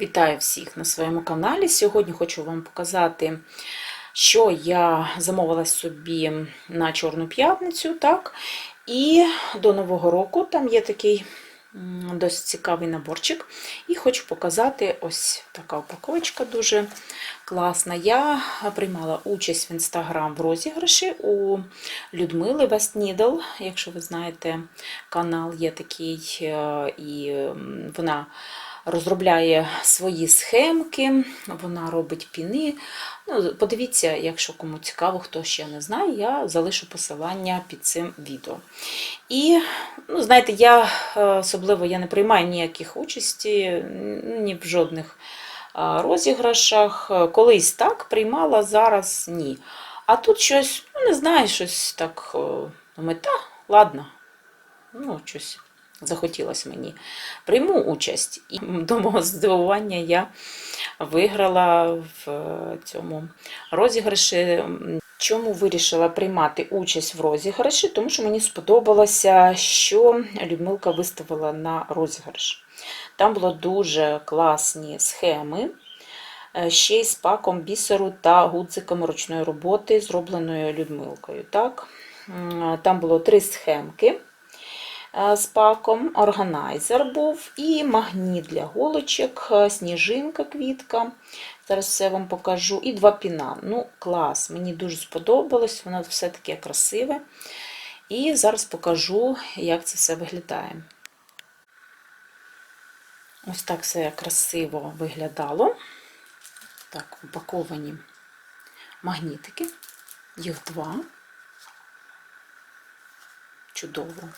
Вітаю всіх на своєму каналі. Сьогодні хочу вам показати, що я замовила собі на Чорну п'ятницю. так. І до Нового року там є такий досить цікавий наборчик. І хочу показати ось така упаковочка дуже класна. Я приймала участь в інстаграм в розіграші у Людмили Вестнідл. Якщо ви знаєте, канал є такий, е, і вона розробляє свої схемки, вона робить піни. Ну, подивіться, якщо кому цікаво, хто ще не знає, я залишу посилання під цим відео. І, ну, знаєте, я е, особливо я не приймаю ніяких участі, ні в жодних е, розіграшах. Колись так приймала, зараз ні. А тут щось, ну не знаю, щось так. е, Думаю, ладно, ну, щось захотілося мені. Прийму участь. І до мого здивування я виграла в е, цьому розіграші. Чому вирішила приймати участь в розіграші? Тому що мені сподобалося, що Людмилка виставила на розіграш. Там було дуже класні схеми. е, Ще й з паком бісеру та гудзиками ручної роботи, зробленою Людмилкою. Так? Там було три схемки е, з паком, органайзер був і магніт для голочок, е, сніжинка, квітка. Зараз все вам покажу. І два піна. Ну, клас, мені дуже сподобалось, воно все таке красиве. І зараз покажу, як це все виглядає. Ось так все красиво виглядало. Так, упаковані магнітики. Їх два. Чудово.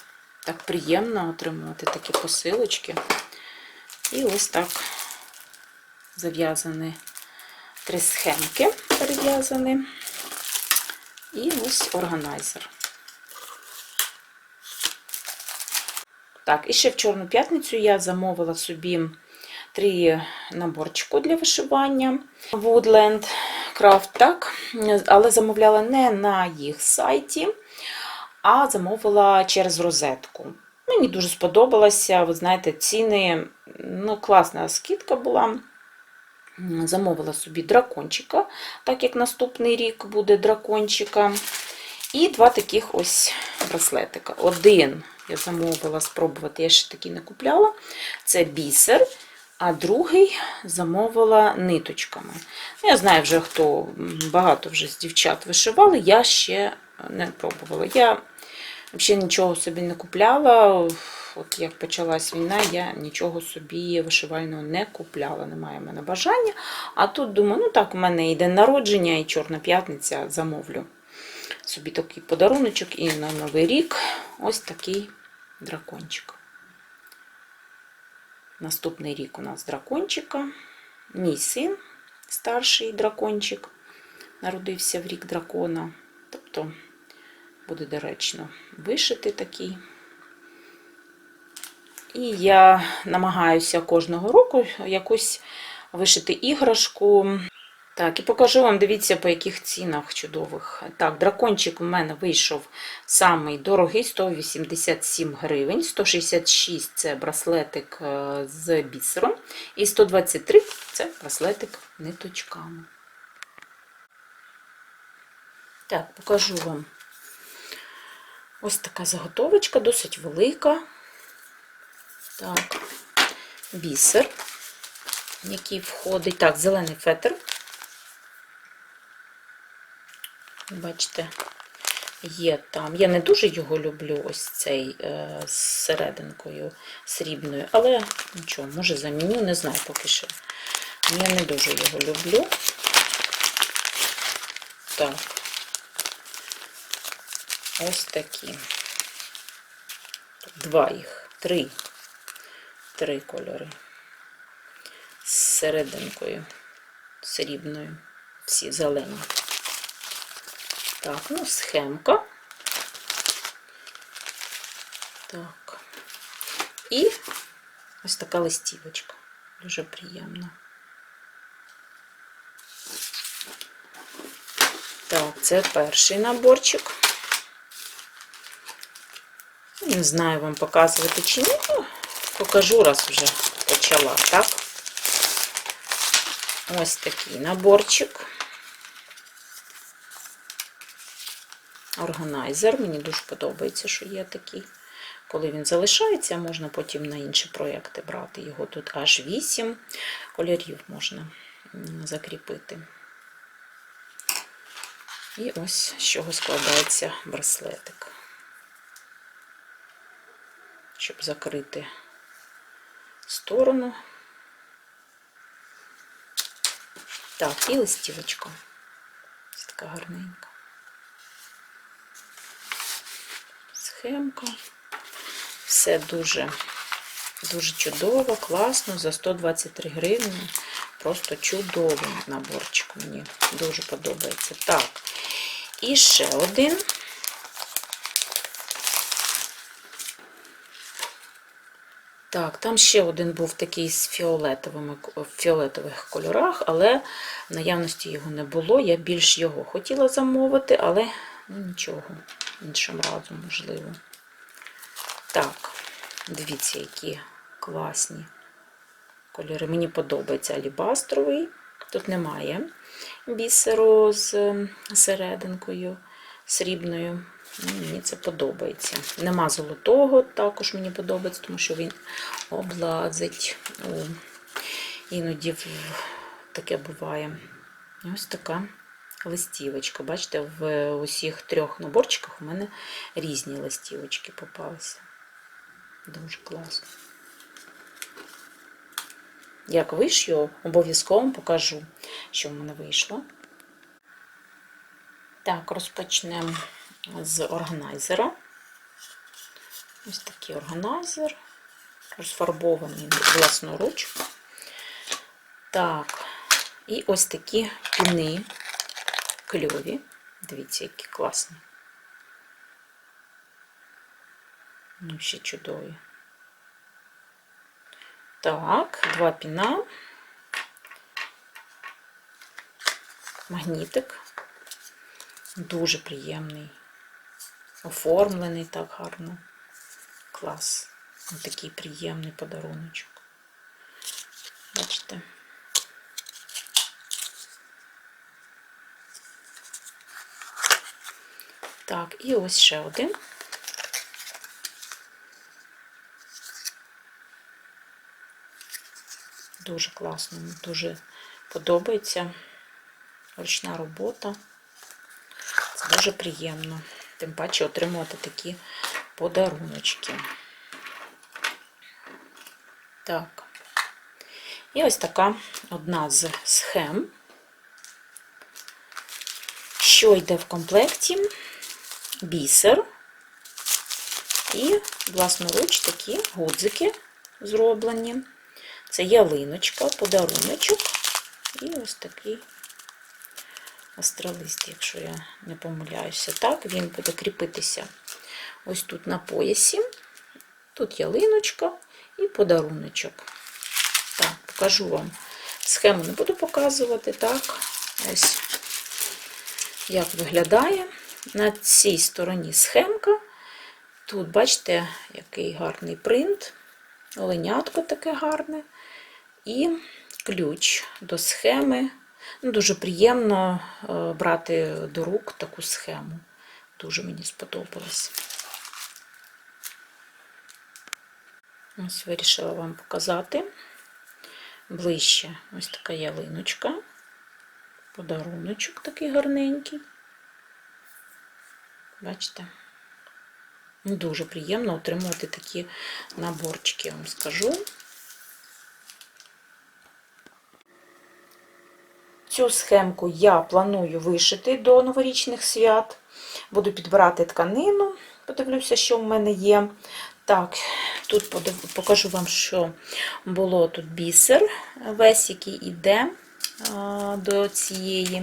Так приємно отримувати такі посилочки. І ось так зав'язані три схемки перев'язані. І ось органайзер. Так, і ще в Чорну п'ятницю я замовила собі три наборчику для вишивання Woodland Craft, так, але замовляла не на їх сайті, а замовила через розетку. Мені дуже сподобалося, ви знаєте, ціни, ну, класна скидка була. Замовила собі дракончика, так як наступний рік буде дракончика. І два таких ось браслетика. Один я замовила спробувати, я ще такий не купляла. Це бісер, а другий замовила ниточками. Ну, Я знаю вже, хто багато вже з дівчат вишивали, я ще не пробувала. Я взагалі нічого собі не купляла. От як почалась війна, я нічого собі вишивального не купляла, немає в мене бажання. А тут думаю, ну так, у мене і день народження, і Чорна п'ятниця замовлю собі такий подаруночок і на Новий рік ось такий дракончик. Наступний рік у нас дракончика. Мій син, старший дракончик, народився в рік дракона. Тобто буде доречно вишити такий. І я намагаюся кожного року якусь вишити іграшку. Так, і покажу вам, дивіться, по яких цінах чудових. Так, дракончик у мене вийшов самий дорогий 187 гривень, 166 це браслетик е, з бісером, і 123 це браслетик ниточками. Так, покажу вам ось така заготовочка, досить велика. Так, бісер, який входить. Так, зелений фетр. Бачите, є там. Я не дуже його люблю, ось цей е, з серединкою срібною, але нічого, може заміню, не знаю поки що. Я не дуже його люблю. Так, ось такі. Два їх, три. Три кольори. З серединкою срібною. Всі зелені. Так, ну, схемка. Так. І ось така листівочка. Дуже приємна. Так, це перший наборчик. Не знаю, вам показувати чи ні. Покажу, раз вже почала, так? ось такий наборчик. Органайзер. Мені дуже подобається, що є такий. Коли він залишається, можна потім на інші проєкти брати. Його тут аж 8 кольорів можна закріпити. І ось з чого складається браслетик. Щоб закрити сторону. Так, і листівочка. Ось така гарненька. Схемка. Все дуже, дуже чудово, класно, за 123 гривні. Просто чудовий наборчик. Мені дуже подобається. Так, і ще один. Так, там ще один був такий з фіолетовими, в фіолетових кольорах, але наявності його не було. Я більш його хотіла замовити, але ну, нічого, іншим разом можливо. Так, дивіться, які класні кольори. Мені подобається алібастровий. Тут немає бісеру з серединкою срібною. Мені це подобається. Нема золотого, також мені подобається, тому що він облазить. О, іноді таке буває. Ось така листівочка. Бачите, в усіх трьох наборчиках у мене різні листівочки попалися. Дуже класно. Як вишью, обов'язково покажу, що в мене вийшло. Так, розпочнемо з органайзера. Ось такий органайзер, розфарбований власноруч. Так, і ось такі піни кльові. Дивіться, які класні. Ну, ще чудові. Так, два піна, магнітик. Дуже приємний. Оформлений так гарно. Клас. Ось такий приємний подаруночок. Бачите? Так, і ось ще один. Дуже класно, дуже подобається ручна робота. Це дуже приємно. Тим паче отримувати такі подаруночки. Так. І ось така одна з схем, що йде в комплекті, бісер і власноруч такі гудзики зроблені. Це ялиночка, подаруночок і ось такий астролист, якщо я не помиляюся. Так, він буде кріпитися ось тут на поясі. Тут ялиночка і подаруночок. Так, покажу вам. Схему не буду показувати. Так, ось як виглядає. На цій стороні схемка. Тут, бачите, який гарний принт, оленятко таке гарне. І ключ до схеми. Ну, Дуже приємно е, брати до рук таку схему. Дуже мені сподобалось. Ось вирішила вам показати ближче. Ось така ялиночка. Подаруночок такий гарненький. Бачите? Дуже приємно отримувати такі наборчики, я вам скажу. Цю схемку я планую вишити до новорічних свят. Буду підбирати тканину, подивлюся, що в мене є. Так, тут покажу вам, що було тут бісер, весь, який іде до цієї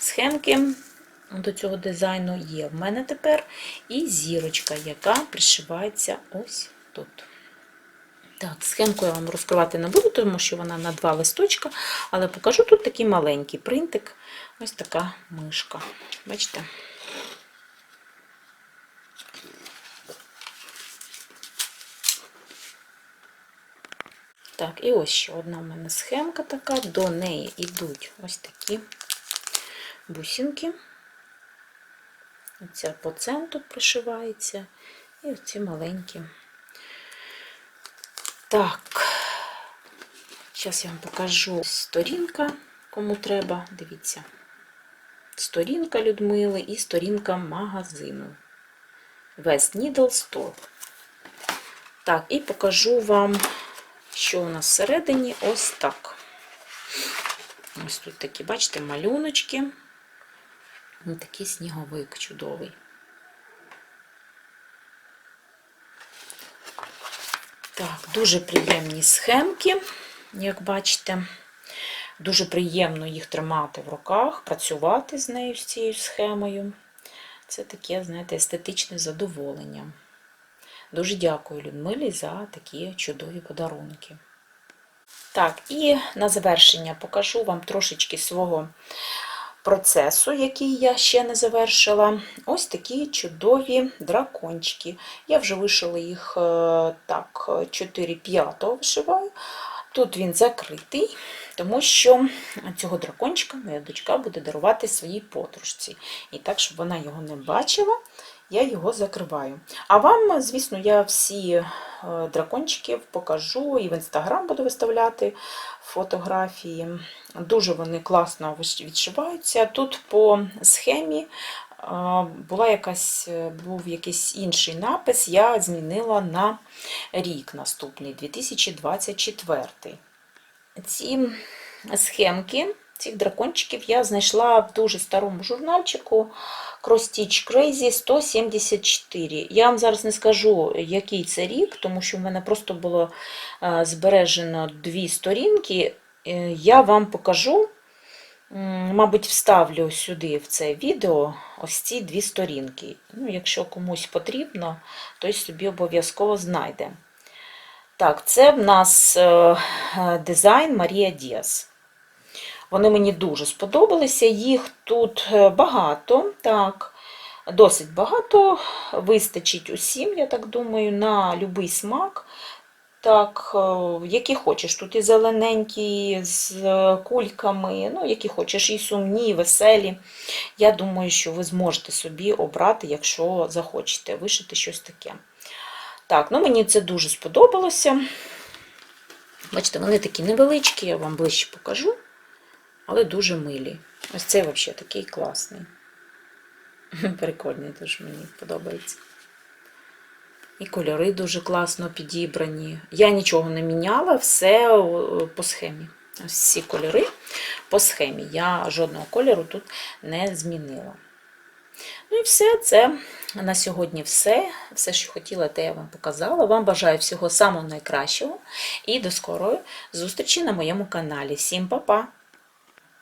схемки, до цього дизайну є в мене тепер. І зірочка, яка пришивається ось тут. Так, схемку я вам розкривати не буду, тому що вона на два листочка, але покажу тут такий маленький принтик. Ось така мишка. Бачите? Так, і ось ще одна в мене схемка така. До неї йдуть ось такі бусинки. Оця по центру пришивається. І оці маленькі. Так, зараз я вам покажу сторінка, кому треба. Дивіться. Сторінка Людмили і сторінка магазину. West Needle Store. Так, і покажу вам, що у нас всередині ось так. Ось тут такі, бачите, малюночки. Ось такий сніговик чудовий. Так, дуже приємні схемки, як бачите. Дуже приємно їх тримати в руках, працювати з нею, з цією схемою. Це таке, знаєте, естетичне задоволення. Дуже дякую Людмилі за такі чудові подарунки. Так, і на завершення покажу вам трошечки свого процесу, який я ще не завершила. Ось такі чудові дракончики. Я вже вишила їх е, так, 4-5 вишиваю. Тут він закритий, тому що цього дракончика моя дочка буде дарувати своїй подружці. І так, щоб вона його не бачила, я його закриваю. А вам, звісно, я всі е, дракончиків покажу і в інстаграм буду виставляти фотографії. Дуже вони класно відшиваються. Тут по схемі е, була якась, е, був якийсь інший напис, я змінила на рік наступний, 2024. Ці схемки цих дракончиків я знайшла в дуже старому журнальчику Cross Crazy 174. Я вам зараз не скажу, який це рік, тому що в мене просто було е, збережено дві сторінки. Е, Я вам покажу, мабуть, вставлю сюди в це відео ось ці дві сторінки. Ну, якщо комусь потрібно, той собі обов'язково знайде. Так, це в нас е, дизайн Марія Діас. Вони мені дуже сподобалися. Їх тут е, багато, так, досить багато. Вистачить усім, я так думаю, на будь-який смак. Так, е, які хочеш. Тут і зелененькі, з е, кульками, ну, які хочеш, і сумні, і веселі. Я думаю, що ви зможете собі обрати, якщо захочете, вишити щось таке. Так, ну мені це дуже сподобалося. Бачите, вони такі невеличкі, я вам ближче покажу, але дуже милі. Ось цей взагалі такий класний. Прикольний, дуже мені подобається. І кольори дуже класно підібрані. Я нічого не міняла, все по схемі. Всі кольори по схемі. Я жодного кольору тут не змінила. Ну і все, це на сьогодні все. Все, що хотіла, те я вам показала. Вам бажаю всього самого найкращого і до скорої зустрічі на моєму каналі. Всім па-па!